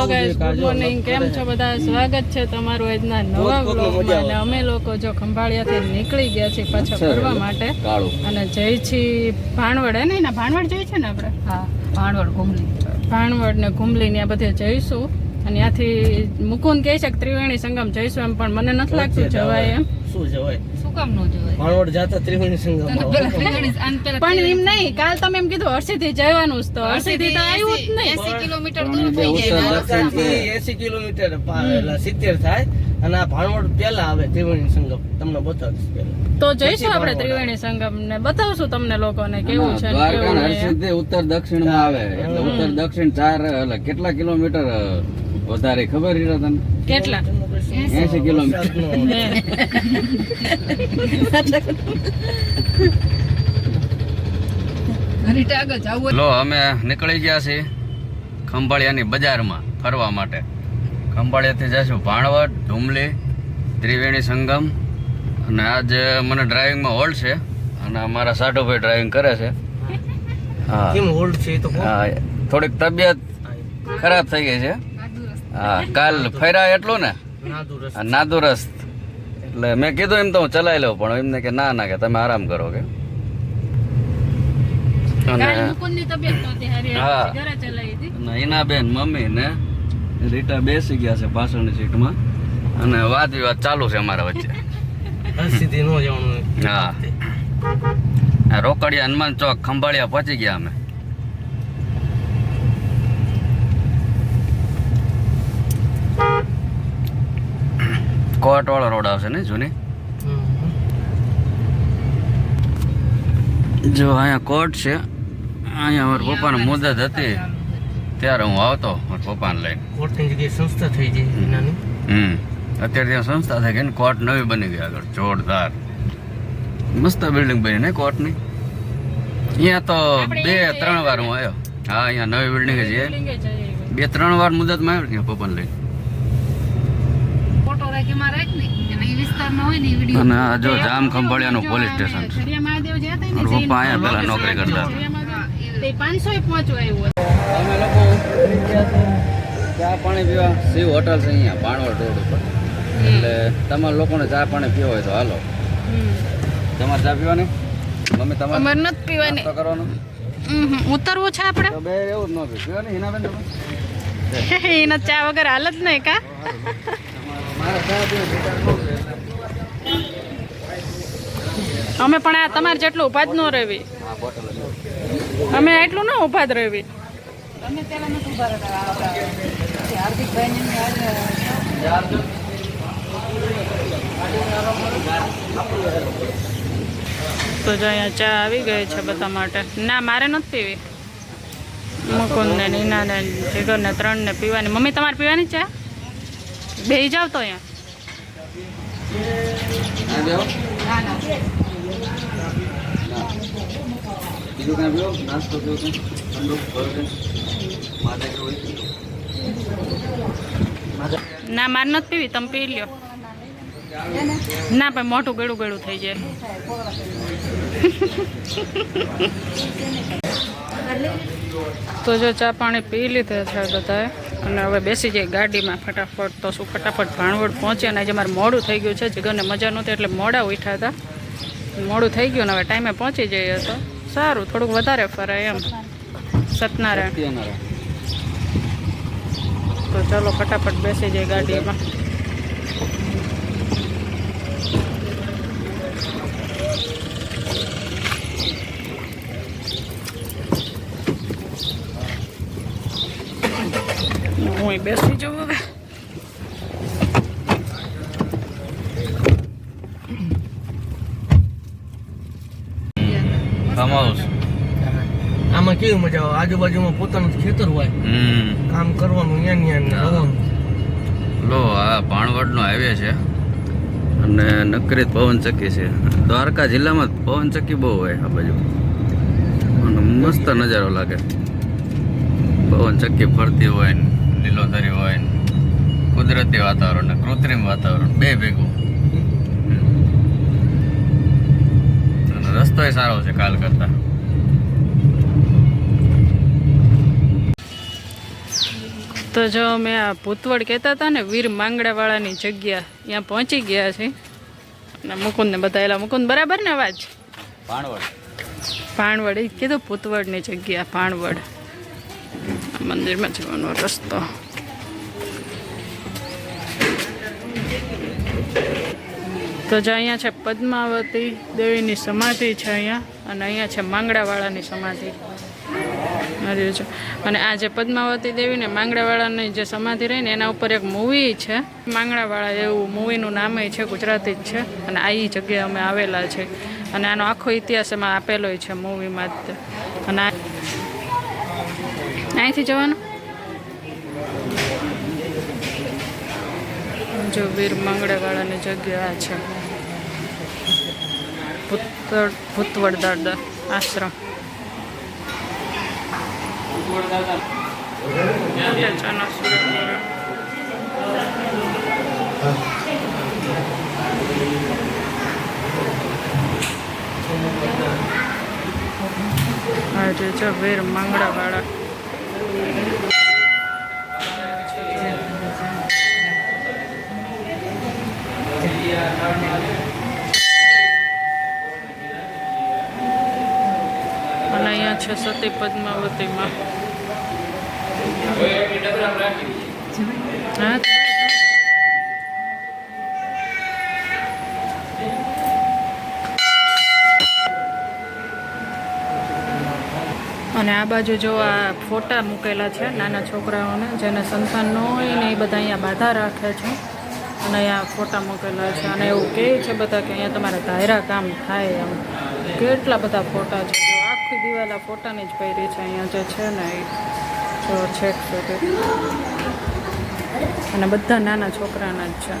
Hello guys good morning કેમ છો? બધા સ્વાગત છે તમારું આજના નવા વ્લોગમાં. અને અમે લોકો જો ખંભાળિયાથી નીકળી ગયા છીએ પાછા ફરવા માટે. અને જઈ છીએ ભાણવડ હે ને એના? ભાણવડ જઈ છે ને આપણે? હા ભાણવડ ઘુમલી. ભાણવડ ને ઘુમલી ને આ બધે જઈશું. અને ત્યાંથી મુકુંદ કહે છે કે ત્રિવેણી સંગમ જઈશું એમ પણ મને નથી લાગતું જવાય એમ. શું જવાય શું કામ નો જોવાય ભાણવડ જાતા ત્રિવેણી સંગમ પણ એમ નહીં કાલ તમે એમ કીધું હર્ષિથી જવાનું જ તો હર્ષિથી તો આવ્યું જ નહીં. 80 કિલોમીટર દૂર થઈ જાય દક્ષિણ છે. એસી કિલોમીટર સિત્તેર થાય અને આ ભાણવડ પેલા આવે ત્રિવેણી સંગમ તમને બતાવીશ પેલા તો જઈશું આપણે ત્રિવેણી સંગમ ને બતાવશું તમને લોકોને કેવું છે દ્વારકા. હર્ષિદ્ધિ ઉત્તર દક્ષિણમાં આવે. એટલે ઉત્તર દક્ષિણ ચાર એટલે કેટલા કિલોમીટર વધારે ખબર છે તને? કેટલા? એસી કિલોમીટર. ઘડીટ આગળ જાવું લો અમે નીકળી ગયા છીએ ખંભાળિયાની બજારમાં ફરવા માટે. ખંભાળિયાથી જઈશું ભાણવડ ધુમલી ત્રિવેણી સંગમ. અને આજે મને ડ્રાઇવિંગમાં હોલ્ડ છે. અને અમારા સાઢુભાઈ ડ્રાઇવિંગ કરે છે. હા. હોલ્ડ છે તો હા થોડીક તબિયત ખરાબ થઈ ગઈ છે. હા કાલ ફર્યા એટલું ને? નાદુ દુરસ્ત નાદુરસ્ત. એટલે મેં કીધું એમ તો હું ચલાવી લઉં પણ એમને કે ના ના કે તમે આરામ કરો કે. હા. એટલે બેન મમ્મી ને રીટા બેસી ગયા છે પાછળની સીટમાં. અને વાત વિવાદ ચાલુ છે અમારા વચ્ચે. નો હા. રોકડિયા હનુમાન ચોક ખંભાળિયા પહોંચી ગયા અમે. કોટ વાળો રોડ આવશે ને જૂની? જો અહીંયા કોટ છે અહીંયા મારા પપ્પાની મુદત હતી. ત્યારે હું આવતો મારા પપ્પાને લઈને. કોર્ટની જગ્યાએ સંસ્થા થઈ ગઈ નાની? હમ. અત્યારે ત્યાં સંસ્થા થઈ ગઈ ને કોર્ટ નવી બની ગઈ આગળ જોરદાર. મસ્ત બિલ્ડિંગ બની ને કોર્ટની અહીંયા તો બે ત્રણ વાર હું આવ્યો. હા અહીંયા નવી બિલ્ડિંગ છે. બે ત્રણ વાર મુદતમાં આવ્યો ત્યાં પપ્પાને લઈને. અને એ વિસ્તારમાં હોય ને એ વીડિયો અને આ જો જામ ખંભાળિયાનું પોલીસ સ્ટેશન છે. પપ્પા અહીંયા પેલા નોકરી કરતા. હતા. છડિયા મહાદેવ, તે 500 એ પહોંચવા આવ્યું અમે લોકો ચા પાણી પીવા. શિવ હોટલ છે અહીંયા બાણવડ રોડ ઉપર. એટલે તમારા લોકોને ચા પાણી પીવો હોય તો હાલો. તમારે ચા પીવાની? મમ્મી તમારે અમારે નથી પીવાની. કરવાનું? કરવાનો ઉતરવું છે આપણે? તો બે એવું જ ન પીવાની હિનાબેન તમે? એના ચા વગર હાલ જ નહીં કા? અમે પણ આ તમારે જેટલું ઊભા જ ન રહેવી. અમે એટલું ના ઊભા જ રહેવી. પેલા નથી રહેતા હાર્દિકભાઈ. તો જો અહીંયા ચા આવી ગઈ છે બધા માટે. ના મારે નથી પીવી. મુકુંદ ને નીના ને જીગર ને ત્રણ ને પીવાની. મમ્મી તમારે પીવાની ચા? બે જાવ તો અહીંયા. ના, મારે નથી પીવી, તમે પી લ્યો. ના, પણ મોટું ગળું ગળું થઈ જાય. તો જો ચા પાણી પી લીધા છે બધાએ. અને હવે બેસી જઈએ ગાડીમાં ફટાફટ. તો શું ફટાફટ ભાણવડ પહોંચ્યા અને આજે મારે મોડું થઈ ગયું છે. જગનને મજા નહોતી એટલે મોડા ઉઠ્યા હતા. મોડું થઈ ગયું ને હવે ટાઈમે પહોંચી જઈએ તો સારું થોડુંક વધારે ફરાય એમ. સત્યનારાયણ. તો ચલો ફટાફટ બેસી જઈએ ગાડીમાં. હું બેસી જાઉં હવે. આમાં કેવી મજા આવે? આજુબાજુમાં પોતાનું ખેતર હોય. કામ કરવાનું ન્યા ન્યા ને આવવાનું લો આ ભાણવડનો હાઈવે છે. અને નકરીત પવનચક્કી છે. દ્વારકા જિલ્લામાં પવનચક્કી બહુ હોય આ બાજુ. અને મસ્ત નજારો લાગે. પવનચક્કી ફરતી હોય ને. લીલોતરી હોય કુદરતી વાતાવરણ ને કૃત્રિમ વાતાવરણ બે ભેગું. અને રસ્તોય સારો છે કાલ કરતા. તો જો અમે આ ભૂતવડ કહેતા હતા ને વીર માંગડાવાળાની જગ્યા ત્યાં પહોંચી ગયા છે અને મુકુંદને બતાવેલા. મુકુંદ બરાબર ને અવાજ? ભાણવડ ભાણવડ એ કીધું ભૂતવડની જગ્યા ભાણવડ આ મંદિરમાં જવાનો રસ્તો તો જો અહીંયા છે પદ્માવતી દેવીની સમાધિ છે અહીંયા, અને અહીંયા છે માંગડાવાળાની સમાધિ. આવ્યું છે. અને આ જે પદ્માવતી દેવીને માંગડાવાળાની જે સમાધિ રહી ને, એના ઉપર એક મૂવી છે. માંગડાવાળા એવું મૂવીનું નામ છે, ગુજરાતી જ છે, અને આ જગ્યાએ અમે આવેલા છે. અને આનો આખો ઇતિહાસ એમાં આપેલો છે મૂવીમાં અને અહીંથી જવાનું? જો વીર માંગડાવાળાની જગ્યા છે. ભૂતવડ ભૂતવડ દાદા આશ્રમ. આજે જો વીર અહીંયા છે સતી પદ્માવતીમાં. હા અને આ બાજુ જો આ ફોટા મૂકેલા છે નાના છોકરાઓને, જેને સંતાન ન હોય ને એ બધા અહીંયા બાધા રાખે છે. અને અહીંયા ફોટા મૂકેલા છે. અને એવું કહે છે બધા કે અહીંયા તમારે ધાયરા કામ થાય એમ. કેટલા બધા ફોટા છે. આખી દિવાલ આ ફોટાની જ પહેરી છે. અહીંયા જે છે ને એ જો છેક સુધી. અને બધા નાના છોકરાના જ છે.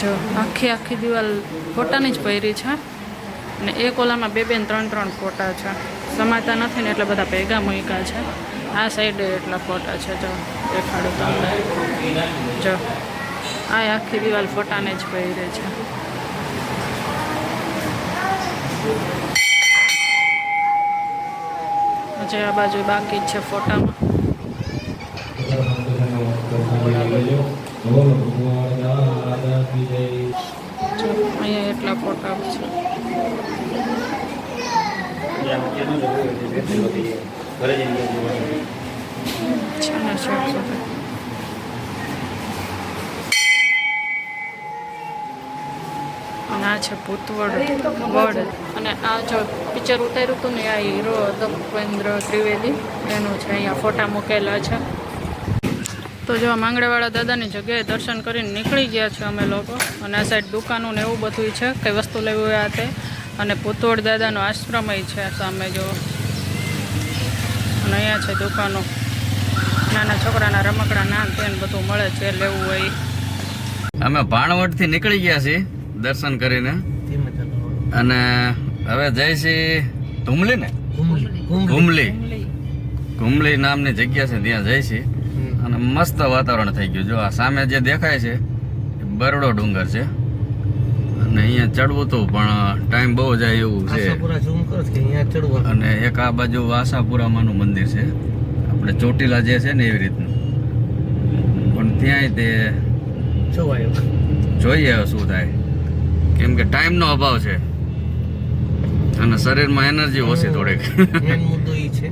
જો આખી આખી દિવાલ ફોટાની જ પહેરી છે. અને એક ઓલામાં બે બે ત્રણ ત્રણ ફોટા છે. સમાતા નથી ને એટલે બધા ભેગા મૂક્યા છે. આ સાઈડે એટલા ફોટા છે, જો દેખાડું તમને જો, આ આખી દિવાલ ફોટાને જ પહેરે છે. જે આ બાજુ બાકી છે ફોટામાં. અહીંયા એટલા ફોટા છે. આ છે ભૂતવડ વડ. અને આ જો પિક્ચર ઉતાર્યું હતું ને, આ હીરો હતો ત્રિવેદી. એનું છે, અહીંયા ફોટા મૂકેલા છે. તો જો માંગડાવાળા દાદાની જગ્યાએ દર્શન કરીને નીકળી ગયા છે અમે લોકો. અને આ સાઈડ દુકાનો ને એવું બધું છે, કઈ વસ્તુ લેવી હોય આ તે. અને પુતોડ દાદાનો આશ્રમય છે સામે જો. અને અહીંયા છે દુકાનો. નાના છોકરાના રમકડા ના તેન બધું મળે છે લેવું હોય. અમે ભાણવડથી નીકળી ગયા છીએ દર્શન કરીને. અને હવે જઈશી ધુમલી. ને ઘુમલી. ઘુમલી નામની જગ્યા છે ત્યાં જઈશી હમ. અને મસ્ત વાતાવરણ થઈ ગયું. જો આ સામે જે દેખાય છે બરડો ડુંગર છે. અને અહીંયા ચડવું તો પણ ટાઈમ બહુ જાય એવું છે. અને એક આ બાજુ વાસાપુરામાંનું મંદિર છે. આપણે ચોટીલા જે છે ને એવી રીતનું. પણ ત્યાંય તે જોઈએ શું થાય. કેમ કે ટાઈમનો અભાવ છે. અને શરીરમાં એનર્જી ઓછી થોડીક. મુદ્દો છે.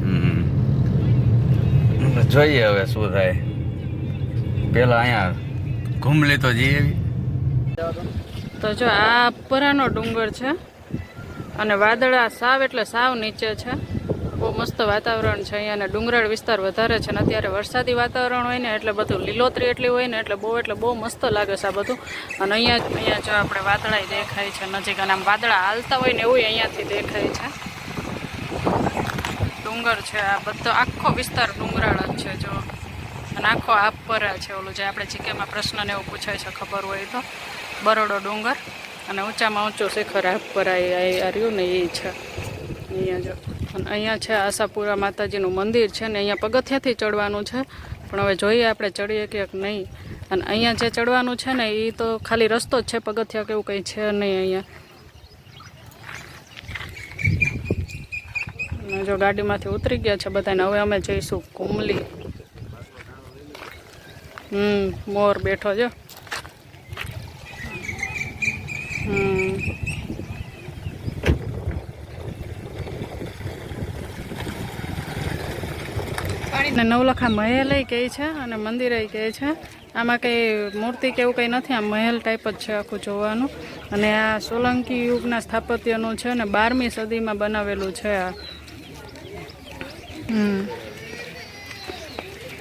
જોઈએ હવે શું થાય. પેલા અહીંયા ઘૂમ તો જઈએ. તો જો આ પરાનો ડુંગર છે અને વાદળા સાવ એટલે સાવ નીચે છે. બહુ મસ્ત વાતાવરણ છે અહીંયા અને ડુંગરાળ વિસ્તાર વધારે છે ને અત્યારે વરસાદી વાતાવરણ હોય ને એટલે બધું લીલોતરી એટલી હોય ને એટલે બહુ એટલે બહુ મસ્ત લાગે છે આ બધું. અને અહીંયા અહીંયા જો આપણે વાદળા દેખાય છે, નજીક અને આમ વાદળા હાલતા હોય ને એવું અહીંયાથી દેખાય છે. ડુંગર છે આ બધો આખો વિસ્તાર ડુંગરાળ જ છે જો. અને આખો આપપરા છે ઓલું જે આપણે જીકેમાં પ્રશ્નને એવું પૂછાય છે, ખબર હોય તો. બરોડો ડુંગર અને ઊંચામાં ઊંચું શિખર એ આ રહ્યું ને એ છે. અહીંયા જો. અને અહીંયા છે આશાપુરા માતાજીનું મંદિર છે ને અહીંયા પગથિયાથી ચડવાનું છે. પણ હવે જોઈએ આપણે ચડીએ કે નહીં. અને અહીંયા જે ચડવાનું છે ને એ તો ખાલી રસ્તો જ છે, પગથિયા કે એવું કંઈ છે નહીં અહીંયા. જો ગાડીમાંથી ઉતરી ગયા છે બધાને, હવે અમે જઈશું કુમલી હમ, મોર બેઠો જો હમ ને નવલખા મહેલ કહે છે અને મંદિર કહે છે. આમાં કંઈ મૂર્તિ કે એવું કંઈ નથી આ મહેલ ટાઈપ જ છે આખું જોવાનું. અને આ સોલંકી યુગના સ્થાપત્યનું છે ને બારમી સદીમાં બનાવેલું છે આ. હમ.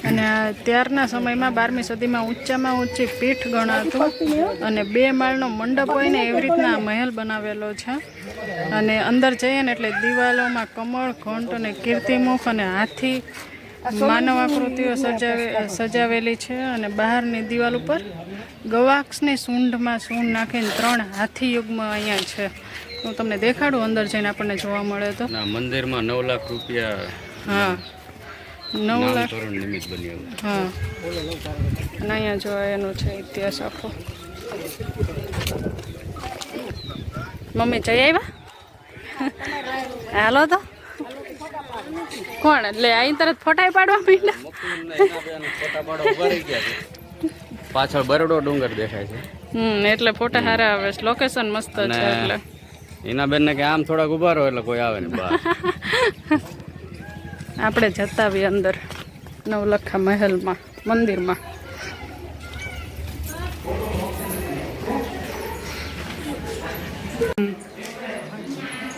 અને ત્યારના સમયમાં બારમી સદીમાં ઊંચામાં ઊંચી પીઠ ગણાતું અને બે માળનો મંડપ હોય ને એવી રીતના આ મહેલ બનાવેલો છે. અને અંદર જઈએ ને એટલે દિવાલોમાં કમળ ઘંટ અને કીર્તિમુખ અને હાથી માનવ આકૃતિઓ સજાવે સજાવેલી છે અને બહારની દિવાલ ઉપર ગવાક્ષની સૂંઢમાં સૂંઢ નાખીને ત્રણ હાથી યુગમાં અહીંયા છે. હું તમને દેખાડું અંદર જઈને આપણને જોવા મળે તો. ના મંદિરમાં નવ લાખ રૂપિયા હા. નવ લાખ. હા. અને અહીંયા જો એનો છે ઇતિહાસ આખો. મમ્મી જઈ આવ્યા? હાલો તો. કોણ? એટલે અહીં તરત ફોટા પાડવા માંડ્યા? પાછળ બરડો ડુંગર દેખાય છે. હમ એટલે ફોટા સારા આવે છે. લોકેશન મસ્ત છે એટલે. એના બેન ને કે આમ થોડાક ઊભા રહો એટલે કોઈ આવે ને બહાર. આપણે જતા આવીએ અંદર, નવલખા મહેલમાં, મંદિરમાં.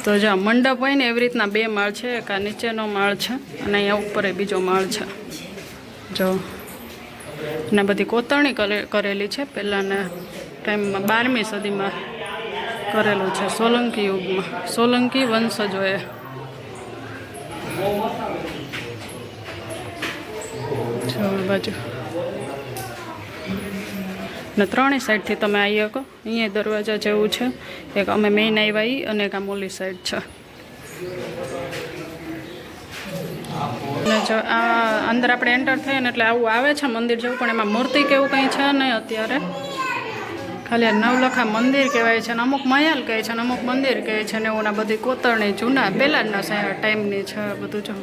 તો જો, મંડપ હોય ને, એવી રીતના બે માળ છે, એક આ નીચેનો માળ છે, અને અહીંયા ઉપર એ બીજો માળ છે. જો, ને બધી કોતરણી કરે- કરેલી છે, પહેલાંના ટાઈમમાં, બારમી સદીમાં કરેલું છે, સોલંકી યુગમાં. સોલંકી વંશજોએ બાજુ. ને ત્રણેય સાઈડથી તમે આવી શકો. અહીંયા દરવાજા જેવું છે. એક અમે મેઇન આવ્યા અને એક આ મોલી સાઈડ છે. ને જો આ અંદર આપણે એન્ટર થઈએ ને એટલે આવું આવે છે મંદિર જેવું, પણ એમાં મૂર્તિ કે એવું કંઈ છે નહીં અત્યારે. ખાલી આ નવલખા મંદિર કહેવાય છે ને અમુક મયાલ કહે છે ને અમુક મંદિર કહે છે ને એવું બધી કોતરણી જૂના પહેલાંના ટાઈમની છે બધું જો.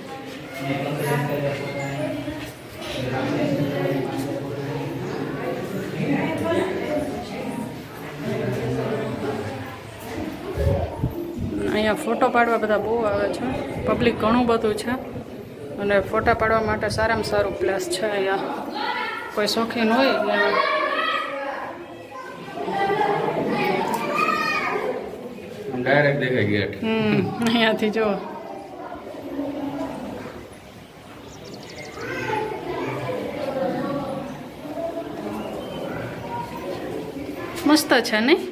અહીંયા ફોટો પાડવા બધા બહુ આવે છે. પબ્લિક ઘણું બધું છે. અને ફોટા પાડવા માટે સારામાં સારું પ્લેસ છે અહીંયા. કોઈ શોખીન હોય ત્યાં ડાયરેક્ટ દેખાય ગેટ હમ અહીંયાથી જો મસ્ત છે નહીં?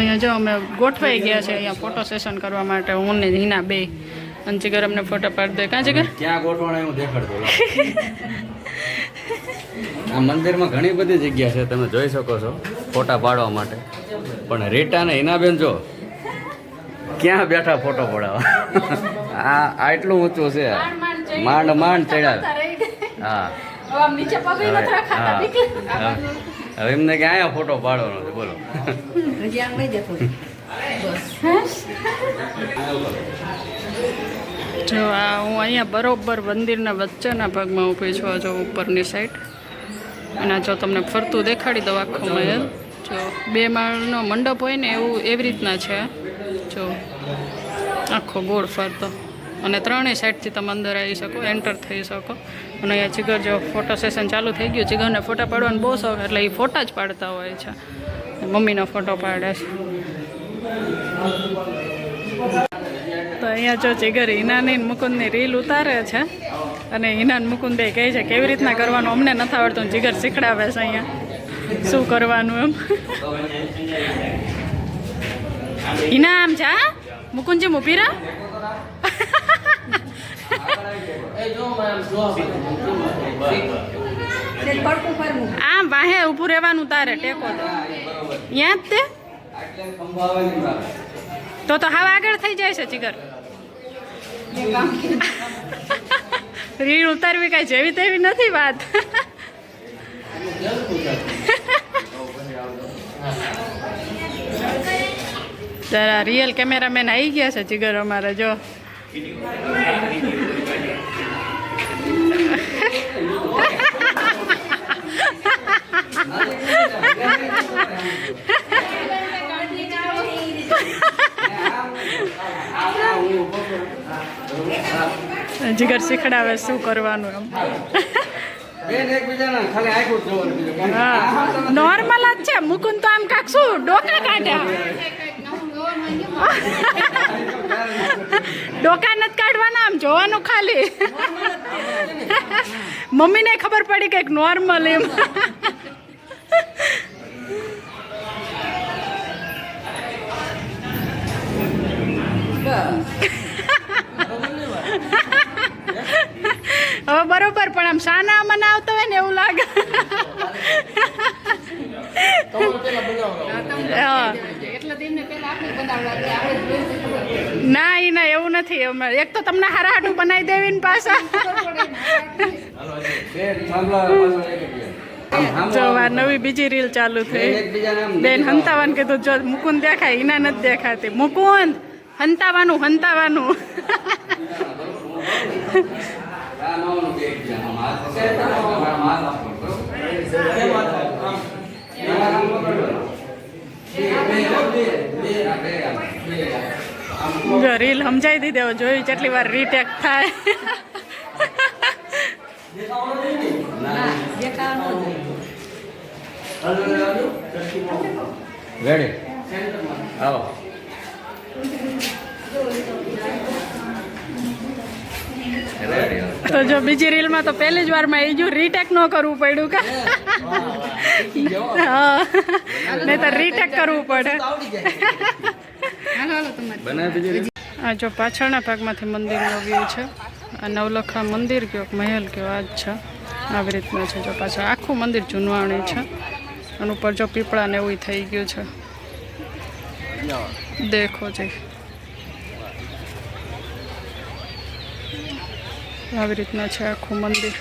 અહીંયા જો અમે ગોઠવાઈ ગયા છે અહીંયા ફોટો સેશન કરવા માટે હું ને હિના બે. અને જીગર અમને ફોટો પાડી દે. કાં જીગર ક્યાં ગોઠવાણા હું દેખાડતો આ મંદિરમાં ઘણી બધી જગ્યા છે તમે જોઈ શકો છો ફોટા પાડવા માટે. પણ રીટા ને હિનાબેન જો ક્યાં બેઠા ફોટો પડાવવા? આ આટલું ઊંચું છે. માંડ માંડ ચડ્યા. હા. નીચે પગ હા. હવે- એમને કે અહીંયા ફોટો પાડવાનો છે બોલો. જો આ હું અહીંયા બરોબર મંદિરના વચ્ચેના ભાગમાં ઊભી છું આ જો ઉપરની સાઈડ અને આ જો તમને ફરતું દેખાડી દઉં આખો મહેલ. જો બે માળનો મંડપ હોય ને એવું એવી રીતના છે. જો આખો ગોળ ફરતો. અને ત્રણેય સાઈડથી તમે અંદર આવી શકો એન્ટર થઈ શકો. અને અહીંયા જીગર જો ફોટો સેશન ચાલુ થઈ ગયું, જીગરને ફોટા પાડવાનું બહુ શોખ, એટલે એ ફોટા જ પાડતા હોય છે. મમ્મીનો ફોટો પાડે છે. તો અહીંયા જો જીગર હિનાની મુકુંદની રીલ ઉતારે છે. અને હિનાન મુકુંદે કહે છે, કેવી રીતના કરવાનું? અમને નથી આવડતું, જીગર શીખડાવે છે અહીંયા. શું કરવાનું એમ? હિના, આમ જા. મુકુંદજી ફરવું આમ વાહે ઊભું રહેવાનું તારે, ટેકો ત્યાં જ તે? તો તો હાવ આગળ થઈ જાય છે જીગર. રીણ ઉતારવી કાંઈ જેવી તેવી નથી વાત. જરા રિયલ કેમેરામેન આવી ગયા છે જીગર અમારે, જો. જીગર શીખડાવે શું કરવાનું એમ. નોર્મલ જ છે. મુકુંદ તો આમ કાક શું? ડોકા કાઢ્યા. ડોકા નથી કાઢવાના આમ જોવાનું ખાલી. મમ્મીને ખબર પડી કે નોર્મલ એમ. હવે બરોબર પણ આમ સાના મને આવતો હોય ને એવું લાગે. ના એ ના એવું નથી અમારે. એક તો તમને હારા હાટું બનાવી દેવી ને પાછા. જો આ નવી બીજી રીલ ચાલુ થઈ. બેન હંતાવાન કીધું. જો મુકુંદ દેખાય ઈના નથી દેખાતી. મુકુંદ હંતાવાનું હંતાવાનું આ નવાનું બે એકબીજાને આમ હાથ પકડો. આમ હાથ આપો, બરોબર? એમાં આમ પકડો. બે, બે, બે, બે, આ બે, આમ, બે, આમ. જો રીલ સમજાવી દીધે જોયું જેટલી વાર રીટેક થાય. રેડી આવો. તો જો બીજી રીલમાં તો પહેલી જ વારમાં એ જો રીટેક ન કરવું પડ્યું કે? હા નહીં તો રીટેક કરવું પડે. આ જો પાછળના ભાગમાંથી મંદિરનો વ્યૂ છે. આ નવલખા મંદિર કયો મહેલ કયો, આ જ છે. આવી રીતનું છે જો પાછળ. આખું મંદિર જૂનવાણી છે. અને ઉપર જો પીપળાને એવું થઈ ગયું છે. દેખો જી. આવી રીતના છે આખું મંદિર.